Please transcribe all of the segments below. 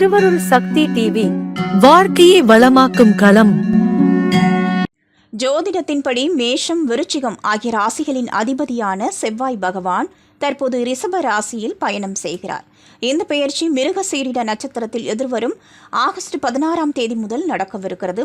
திருவருள் சக்தி டிவி வாழ்க்கையை வளமாக்கும் களம். ஜோதிடத்தின்படி மேஷம் விருச்சிகம் ஆகிய ராசிகளின் அதிபதியான செவ்வாய் பகவான் தற்போது ரிஷப ராசியில் பயணம் செய்கிறார். இந்த பெயர்ச்சி மிருக சீரிட நட்சத்திரத்தில் எதிர்வரும் ஆகஸ்ட் பதினாறாம் தேதி முதல் நடக்கவிருக்கிறது.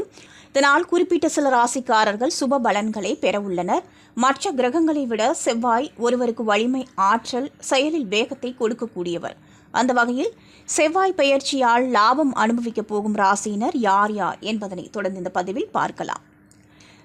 இதனால் குறிப்பிட்ட சில ராசிக்காரர்கள் சுப பலன்களை பெற உள்ளனர். மற்ற கிரகங்களை விட செவ்வாய் ஒருவருக்கு வலிமை ஆற்றல் செயலில் வேகத்தை கொடுக்கக்கூடியவர். அந்த வகையில் செவ்வாய் பெயர்ச்சியால் லாபம் அனுபவிக்கப் போகும் ராசியினர் யார் யார் என்பதனை தொடர்ந்து இந்த பதிவில் பார்க்கலாம்.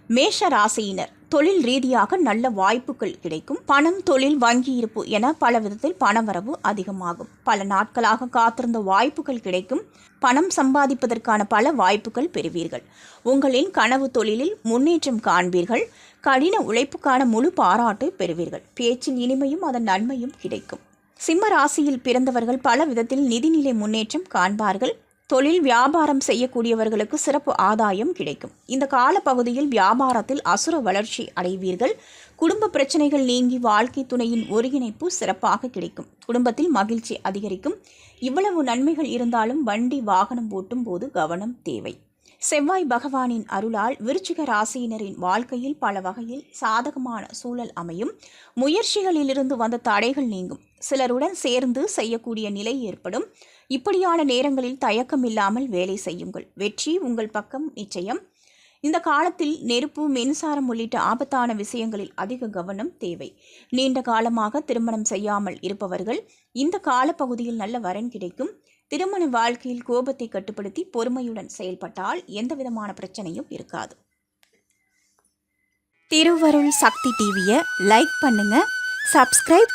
மேஷ ராசியினர் தொழில் ரீதியாக நல்ல வாய்ப்புகள் கிடைக்கும். பணம் தொழில் வங்கி இருப்பு என பல விதத்தில் பணவரவு அதிகமாகும். பல நாட்களாக காத்திருந்த வாய்ப்புகள் கிடைக்கும். பணம் சம்பாதிப்பதற்கான பல வாய்ப்புகள் பெறுவீர்கள். உங்களின் கனவு தொழிலில் முன்னேற்றம் காண்பீர்கள். கடின உழைப்புக்கான முழு பாராட்டு பெறுவீர்கள். பேச்சின் இனிமையும் அதன் நன்மையும் கிடைக்கும். சிம்ம ராசியில் பிறந்தவர்கள் பல விதத்தில் நிதிநிலை முன்னேற்றம் காண்பார்கள். தொழில் வியாபாரம் செய்யக்கூடியவர்களுக்கு சிறப்பு ஆதாயம் கிடைக்கும். இந்த காலப்பகுதியில் வியாபாரத்தில் அசுர வளர்ச்சி அடைவீர்கள். குடும்ப பிரச்சனைகள் நீங்கி வாழ்க்கை துணையின் ஒருங்கிணைப்பு சிறப்பாக கிடைக்கும். குடும்பத்தில் மகிழ்ச்சி அதிகரிக்கும். இவ்வளவு நன்மைகள் இருந்தாலும் வண்டி வாகனம் ஓட்டும் போது கவனம் தேவை. செவ்வாய் பகவானின் அருளால் விருச்சிக ராசியினரின் வாழ்க்கையில் பல வகையில் சாதகமான சூழல் அமையும். முயற்சிகளிலிருந்து வந்த தடைகள் நீங்கும். சிலருடன் சேர்ந்து செய்யக்கூடிய நிலை ஏற்படும். இப்படியான நேரங்களில் தயக்கம் இல்லாமல் வேலை செய்யுங்கள். வெற்றி உங்கள் பக்கம் நிச்சயம். இந்த காலத்தில் நெருப்பு மின்சாரம் உள்ளிட்ட ஆபத்தான விஷயங்களில் அதிக கவனம் தேவை. நீண்ட காலமாக திருமணம் செய்யாமல் இருப்பவர்கள் இந்த காலப்பகுதியில் நல்ல வரன் கிடைக்கும். திருமண வாழ்க்கையில் கோபத்தை கட்டுப்படுத்தி பொறுமையுடன் செயல்பட்டால் எந்தவிதமான பிரச்சனையும் இருக்காது. திருவருள் சக்தி டிவியை லைக் பண்ணுங்க. சப்ஸ்கிரைப்